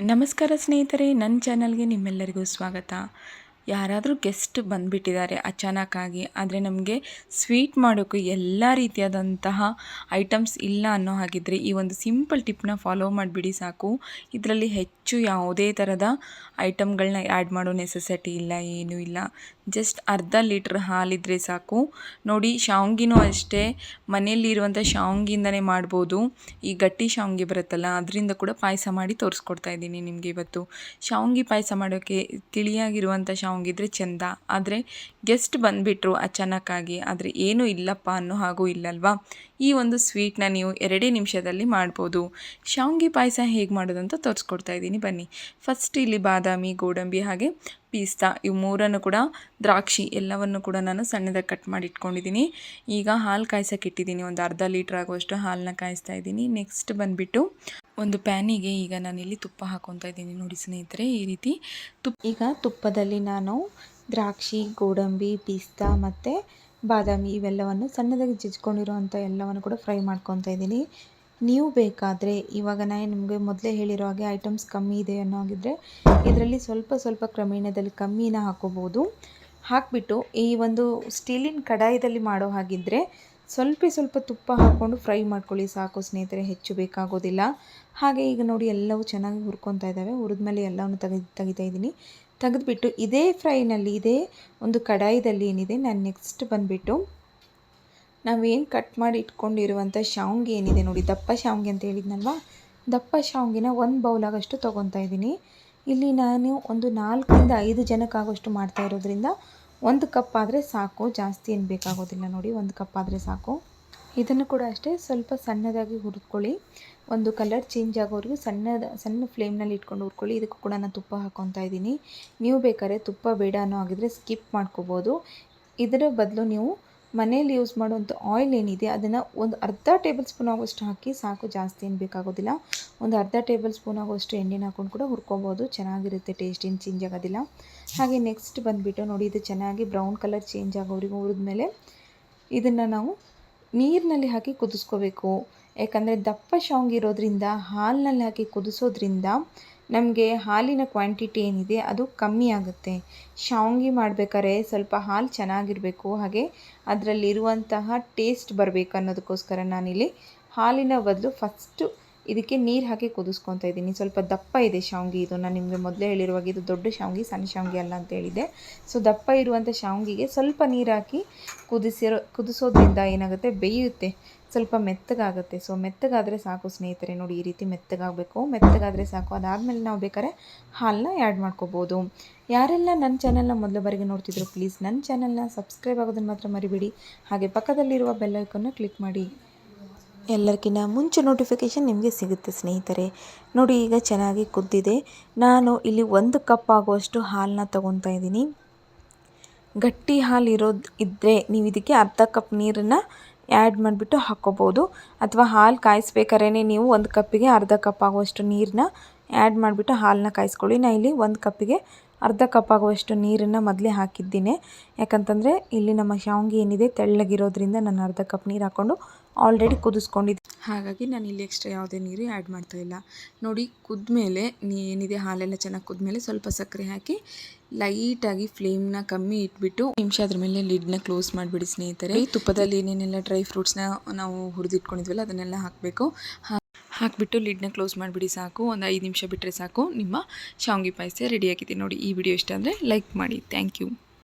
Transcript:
ನಮಸ್ಕಾರ ಸ್ನೇಹಿತರೆ ನನ್ನ ಚಾನಲ್ಗೆ ನಿಮ್ಮೆಲ್ಲರಿಗೂ ಸ್ವಾಗತ. ಯಾರಾದರೂ ಗೆಸ್ಟ್ ಬಂದುಬಿಟ್ಟಿದ್ದಾರೆ ಅಚಾನಕ್ಕಾಗಿ, ಆದರೆ ನಮಗೆ ಸ್ವೀಟ್ ಮಾಡೋಕ್ಕೂ ಎಲ್ಲ ರೀತಿಯಾದಂತಹ ಐಟಮ್ಸ್ ಇಲ್ಲ ಅನ್ನೋ ಹಾಗಿದ್ದರೆ ಈ ಒಂದು ಸಿಂಪಲ್ ಟಿಪ್ನ ಫಾಲೋ ಮಾಡಿಬಿಡಿ ಸಾಕು. ಇದರಲ್ಲಿ ಹೆಚ್ಚು ಯಾವುದೇ ಥರದ ಐಟಮ್ಗಳನ್ನ ಆ್ಯಡ್ ಮಾಡೋ ನೆಸೆಸಿಟಿ ಇಲ್ಲ, ಏನೂ ಇಲ್ಲ. ಜಸ್ಟ್ ಅರ್ಧ ಲೀಟ್ರ್ ಹಾಲಿದ್ರೆ ಸಾಕು. ನೋಡಿ, ಶಾವ್ಗಿನೂ ಅಷ್ಟೇ. ಮನೆಯಲ್ಲಿರುವಂಥ ಶಾವಂಗಿಯಿಂದನೇ ಮಾಡ್ಬೋದು. ಈ ಗಟ್ಟಿ ಶಾವ್ಗಿ ಬರುತ್ತಲ್ಲ, ಅದರಿಂದ ಕೂಡ ಪಾಯಸ ಮಾಡಿ ತೋರಿಸ್ಕೊಡ್ತಾ ಇದ್ದೀನಿ ನಿಮಗೆ ಇವತ್ತು. ಶಾವ್ಗಿ ಪಾಯಸ ಮಾಡೋಕ್ಕೆ ತಿಳಿಯಾಗಿರುವಂಥ ಶಾವ್ಗಿ ಇದ್ದರೆ ಚೆಂದ. ಆದರೆ ಗೆಸ್ಟ್ ಬಂದುಬಿಟ್ರು ಅಚಾನಕ್ಕಾಗಿ. ಆದರೆ ಏನೂ ಇಲ್ಲಪ್ಪ ಅನ್ನೋ ಹಾಗೂ ಇಲ್ಲಲ್ವಾ? ಈ ಒಂದು ಸ್ವೀಟ್ನ ನೀವು ಎರಡೇ ನಿಮಿಷದಲ್ಲಿ ಮಾಡ್ಬೋದು. ಶಾವ್ಗೆ ಪಾಯಸ ಹೇಗೆ ಮಾಡೋದಂತ ತೋರಿಸ್ಕೊಡ್ತಾ ಇದ್ದೀನಿ. ಬನ್ನಿ. ಫಸ್ಟ್ ಇಲ್ಲಿ ಬಾದಾಮಿ, ಗೋಡಂಬಿ ಹಾಗೆ ಪೀಸ್ತಾ ಇವು ಮೂರನ್ನು ಕೂಡ ದ್ರಾಕ್ಷಿ ಎಲ್ಲವನ್ನು ಕೂಡ ನಾನು ಸಣ್ಣದಾಗಿ ಕಟ್ ಮಾಡಿ ಇಟ್ಕೊಂಡಿದ್ದೀನಿ. ಈಗ ಹಾಲು ಕಾಯ್ಸೋಕೆ ಇಟ್ಟಿದ್ದೀನಿ. ಒಂದು ಅರ್ಧ ಲೀಟ್ರ್ ಆಗುವಷ್ಟು ಹಾಲನ್ನ ಕಾಯಿಸ್ತಾ ಇದ್ದೀನಿ. ನೆಕ್ಸ್ಟ್ ಬಂದುಬಿಟ್ಟು ಒಂದು ಪ್ಯಾನಿಗೆ ಈಗ ನಾನಿಲ್ಲಿ ತುಪ್ಪ ಹಾಕೊತಾ ಇದ್ದೀನಿ ನೋಡಿ ಸ್ನೇಹಿತರೆ, ಈ ರೀತಿ. ತುಪ್ಪ ಈಗ ತುಪ್ಪದಲ್ಲಿ ನಾನು ದ್ರಾಕ್ಷಿ, ಗೋಡಂಬಿ, ಪಿಸ್ತಾ ಮತ್ತು ಬಾದಾಮಿ ಇವೆಲ್ಲವನ್ನು ಸಣ್ಣದಾಗಿ ಜಜ್ಕೊಂಡಿರೋವಂಥ ಎಲ್ಲವನ್ನು ಕೂಡ ಫ್ರೈ ಮಾಡ್ಕೊತಾ ಇದ್ದೀನಿ. ನೀವು ಬೇಕಾದರೆ ಇವಾಗ ನಾನು ನಿಮಗೆ ಮೊದಲೇ ಹೇಳಿರೋ ಹಾಗೆ ಐಟಮ್ಸ್ ಕಮ್ಮಿ ಇದೆ ಅನ್ನೋ ಹಾಗಿದ್ರೆ ಇದರಲ್ಲಿ ಸ್ವಲ್ಪ ಸ್ವಲ್ಪ ಕ್ರಮೇಣದಲ್ಲಿ ಕಮ್ಮಿನ ಹಾಕೋಬೋದು. ಹಾಕಿಬಿಟ್ಟು ಈ ಒಂದು ಸ್ಟೀಲಿನ ಕಡಾಯದಲ್ಲಿ ಮಾಡೋ ಹಾಗಿದ್ದರೆ ಸ್ವಲ್ಪ ಸ್ವಲ್ಪ ತುಪ್ಪ ಹಾಕ್ಕೊಂಡು ಫ್ರೈ ಮಾಡ್ಕೊಳ್ಳಿ ಸಾಕು ಸ್ನೇಹಿತರೆ, ಹೆಚ್ಚು ಬೇಕಾಗೋದಿಲ್ಲ. ಹಾಗೆ ಈಗ ನೋಡಿ ಎಲ್ಲವೂ ಚೆನ್ನಾಗಿ ಹುರ್ಕೊತಾ ಇದ್ದಾವೆ. ಹುರಿದ್ಮೇಲೆ ಎಲ್ಲವನ್ನು ತೆಗೆದು ತೆಗಿತಾ ಇದ್ದೀನಿ. ತೆಗೆದುಬಿಟ್ಟು ಇದೇ ಫ್ರೈನಲ್ಲಿ ಇದೇ ಒಂದು ಕಡಾಯದಲ್ಲಿ ಏನಿದೆ, ನಾನು ನೆಕ್ಸ್ಟ್ ಬಂದುಬಿಟ್ಟು ನಾವೇನು ಕಟ್ ಮಾಡಿ ಇಟ್ಕೊಂಡಿರುವಂಥ ಶಾವಿಗೆ ಏನಿದೆ ನೋಡಿ, ದಪ್ಪ ಶಾವ್ಗೆ ಅಂತ ಹೇಳಿದ್ನಲ್ವಾ? ದಪ್ಪ ಶಾವಿಗೆನ ಒಂದು ಬೌಲಾಗಷ್ಟು ತೊಗೊತಾ ಇದ್ದೀನಿ. ಇಲ್ಲಿ ನಾನು ಒಂದು ನಾಲ್ಕರಿಂದ ಐದು ಜನಕ್ಕಾಗೋಷ್ಟು ಮಾಡ್ತಾ ಇರೋದ್ರಿಂದ ಒಂದು ಕಪ್ ಆದರೆ ಸಾಕು, ಜಾಸ್ತಿ ಏನು ಬೇಕಾಗೋದಿಲ್ಲ ನೋಡಿ, ಒಂದು ಕಪ್ ಆದರೆ ಸಾಕು. ಇದನ್ನು ಕೂಡ ಅಷ್ಟೇ ಸ್ವಲ್ಪ ಸಣ್ಣದಾಗಿ ಹುರಿದ್ಕೊಳ್ಳಿ. ಒಂದು ಕಲರ್ ಚೇಂಜ್ ಆಗೋವರೆಗೂ ಸಣ್ಣದ, ಸಣ್ಣ ಫ್ಲೇಮ್ನಲ್ಲಿ ಇಟ್ಕೊಂಡು ಹುರ್ಕೊಳ್ಳಿ. ಇದಕ್ಕೂ ಕೂಡ ನಾನು ತುಪ್ಪ ಹಾಕ್ಕೊತಾ ಇದ್ದೀನಿ. ನೀವು ಬೇಕಾದ್ರೆ ತುಪ್ಪ ಬೇಡ ಅನ್ನೋ ಆಗಿದ್ರೆ ಸ್ಕಿಪ್ ಮಾಡ್ಕೋಬೋದು. ಇದರ ಬದಲು ನೀವು ಮನೇಲಿ ಯೂಸ್ ಮಾಡುವಂಥ ಆಯಿಲ್ ಏನಿದೆ, ಅದನ್ನು ಒಂದು ಅರ್ಧ ಟೇಬಲ್ ಸ್ಪೂನ್ ಆಗೋಷ್ಟು ಹಾಕಿ ಸಾಕು, ಜಾಸ್ತಿ ಏನು ಬೇಕಾಗೋದಿಲ್ಲ. ಒಂದು ಅರ್ಧ ಟೇಬಲ್ ಸ್ಪೂನ್ ಆಗೋಷ್ಟು ಎಣ್ಣೆನ ಹಾಕೊಂಡು ಕೂಡ ಹುರ್ಕೋಬೋದು, ಚೆನ್ನಾಗಿರುತ್ತೆ ಟೇಸ್ಟ್ ಏನು ಚೇಂಜ್ ಆಗೋದಿಲ್ಲ. ಹಾಗೆ ನೆಕ್ಸ್ಟ್ ಬಂದುಬಿಟ್ಟು ನೋಡಿ, ಇದು ಚೆನ್ನಾಗಿ ಬ್ರೌನ್ ಕಲರ್ ಚೇಂಜ್ ಆಗೋರಿಗೆ ಹುರಿದ ಮೇಲೆ ಇದನ್ನು ನಾವು ನೀರಿನಲ್ಲಿ ಹಾಕಿ ಕುದಿಸ್ಕೋಬೇಕು. ಯಾಕಂದರೆ ದಪ್ಪ ಶಾಂಗ್ ಇರೋದ್ರಿಂದ, ಹಾಲಿನಲ್ಲಿ ಹಾಕಿ ಕುದಿಸೋದ್ರಿಂದ ನಮಗೆ ಹಾಲಿನ ಕ್ವಾಂಟಿಟಿ ಏನಿದೆ ಅದು ಕಮ್ಮಿ ಆಗುತ್ತೆ. ಶಾವ್ಗೆ ಮಾಡಬೇಕಾದ್ರೆ ಸ್ವಲ್ಪ ಹಾಲು ಚೆನ್ನಾಗಿರಬೇಕು. ಹಾಗೆ ಅದರಲ್ಲಿರುವಂತಹ ಟೇಸ್ಟ್ ಬರಬೇಕು ಅನ್ನೋದಕ್ಕೋಸ್ಕರ ನಾನಿಲ್ಲಿ ಹಾಲಿನ ಬದಲು ಫಸ್ಟು ಇದಕ್ಕೆ ನೀರು ಹಾಕಿ ಕುದಿಸ್ಕೊತಾ ಇದ್ದೀನಿ. ಸ್ವಲ್ಪ ದಪ್ಪ ಇದೆ ಶಾವ್ಗೆ. ಇದು ನಾನು ನಿಮಗೆ ಮೊದಲೇ ಹೇಳಿರುವಾಗ ಇದು ದೊಡ್ಡ ಶಾವ್ಗೆ, ಸಣ್ಣ ಶಾವ್ಗೆ ಅಲ್ಲ ಅಂತ ಹೇಳಿದೆ ಸೊ, ದಪ್ಪ ಇರುವಂಥ ಶಾವ್ಗಿಗೆ ಸ್ವಲ್ಪ ನೀರು ಹಾಕಿ ಕುದಿಸಿರೋ, ಕುದಿಸೋದ್ರಿಂದ ಏನಾಗುತ್ತೆ? ಬೇಯುತ್ತೆ. ಸ್ವಲ್ಪ ಮೆತ್ತಗಾಗುತ್ತೆ. ಸೊ, ಮೆತ್ತಗಾದರೆ ಸಾಕು ಸ್ನೇಹಿತರೆ. ನೋಡಿ, ಈ ರೀತಿ ಮೆತ್ತಗಾಗಬೇಕು. ಮೆತ್ತಗಾದರೆ ಸಾಕು. ಅದಾದಮೇಲೆ ನಾವು ಬೇಕಾದ್ರೆ ಹಾಲನ್ನ ಆ್ಯಡ್ ಮಾಡ್ಕೋಬೋದು. ಯಾರೆಲ್ಲ ನನ್ನ ಚಾನಲ್ನ ಮೊದಲ ಬಾರಿಗೆ ನೋಡ್ತಿದ್ರು ಪ್ಲೀಸ್ ನನ್ನ ಚಾನಲ್ನ ಸಬ್ಸ್ಕ್ರೈಬ್ ಆಗೋದನ್ನು ಮಾತ್ರ ಮರಿಬೇಡಿ. ಹಾಗೆ ಪಕ್ಕದಲ್ಲಿರುವ ಬೆಲ್ಲೈಕನ್ನು ಕ್ಲಿಕ್ ಮಾಡಿ. ಎಲ್ಲರಿಗಿಂತ ಮುಂಚೆ ನೋಟಿಫಿಕೇಷನ್ ನಿಮಗೆ ಸಿಗುತ್ತೆ ಸ್ನೇಹಿತರೆ. ನೋಡಿ ಈಗ ಚೆನ್ನಾಗಿ ಕುದ್ದಿದೆ. ನಾನು ಇಲ್ಲಿ ಒಂದು ಕಪ್ ಆಗುವಷ್ಟು ಹಾಲನ್ನ ತೊಗೊತಾ ಇದ್ದೀನಿ. ಗಟ್ಟಿ ಹಾಲು ಇರೋದು ಇದ್ದರೆ ನೀವು ಇದಕ್ಕೆ ಅರ್ಧ ಕಪ್ ನೀರನ್ನು ಆ್ಯಡ್ ಮಾಡಿಬಿಟ್ಟು ಹಾಕ್ಕೋಬೋದು ಅಥವಾ ಹಾಲು ಕಾಯಿಸ್ಬೇಕಾರೇ ನೀವು ಒಂದು ಕಪ್ಪಿಗೆ ಅರ್ಧ ಕಪ್ ಆಗುವಷ್ಟು ನೀರನ್ನ ಆ್ಯಡ್ ಮಾಡಿಬಿಟ್ಟು ಹಾಲನ್ನ ಕಾಯಿಸ್ಕೊಳ್ಳಿ. ನಾನು ಇಲ್ಲಿ ಒಂದು ಕಪ್ಪಿಗೆ ಅರ್ಧ ಕಪ್ ಆಗುವಷ್ಟು ನೀರನ್ನು ಮೊದಲೇ ಹಾಕಿದ್ದೀನಿ. ಯಾಕಂತಂದರೆ ಇಲ್ಲಿ ನಮ್ಮ ಶಾವ್ಗೆ ಏನಿದೆ, ತೆಳ್ಳಗಿರೋದ್ರಿಂದ ನಾನು ಅರ್ಧ ಕಪ್ ನೀರು ಹಾಕ್ಕೊಂಡು ಆಲ್ರೆಡಿ ಕುದಿಸ್ಕೊಂಡಿದ್ದೆ. ಹಾಗಾಗಿ ನಾನು ಇಲ್ಲಿ ಎಕ್ಸ್ಟ್ರಾ ಯಾವುದೇ ನೀರು ಆ್ಯಡ್ ಮಾಡ್ತಾ ಇಲ್ಲ. ನೋಡಿ, ಕುದ್ಮೇಲೆ ನೀ ಏನಿದೆ, ಹಾಲೆಲ್ಲ ಚೆನ್ನಾಗಿ ಕುದ್ಮೇಲೆ ಸ್ವಲ್ಪ ಸಕ್ಕರೆ ಹಾಕಿ ಲೈಟಾಗಿ ಫ್ಲೇಮ್ನ ಕಮ್ಮಿ ಇಟ್ಬಿಟ್ಟು ನಿಮಿಷ ಅದ್ರ ಮೇಲೆ ಲಿಡ್ನ ಕ್ಲೋಸ್ ಮಾಡಿಬಿಡಿ ಸ್ನೇಹಿತರೆ. ಈ ತುಪ್ಪದಲ್ಲಿ ಏನೇನೆಲ್ಲ ಡ್ರೈ ಫ್ರೂಟ್ಸ್ನ ನಾವು ಹುರಿದಿಟ್ಕೊಂಡಿದ್ವಲ್ಲ, ಅದನ್ನೆಲ್ಲ ಹಾಕಬೇಕು. ಹಾಕಿಬಿಟ್ಟು ಲಿಡ್ನ ಕ್ಲೋಸ್ ಮಾಡಿಬಿಡಿ ಸಾಕು. ಒಂದು ಐದು ನಿಮಿಷ ಬಿಟ್ಟರೆ ಸಾಕು. ನಿಮ್ಮ ಶಾವಿಗೆ ಪಾಯಸ ರೆಡಿಯಾಗಿದೆ ನೋಡಿ. ಈ ವಿಡಿಯೋ ಇಷ್ಟ ಅಂದರೆ ಲೈಕ್ ಮಾಡಿ. Thank you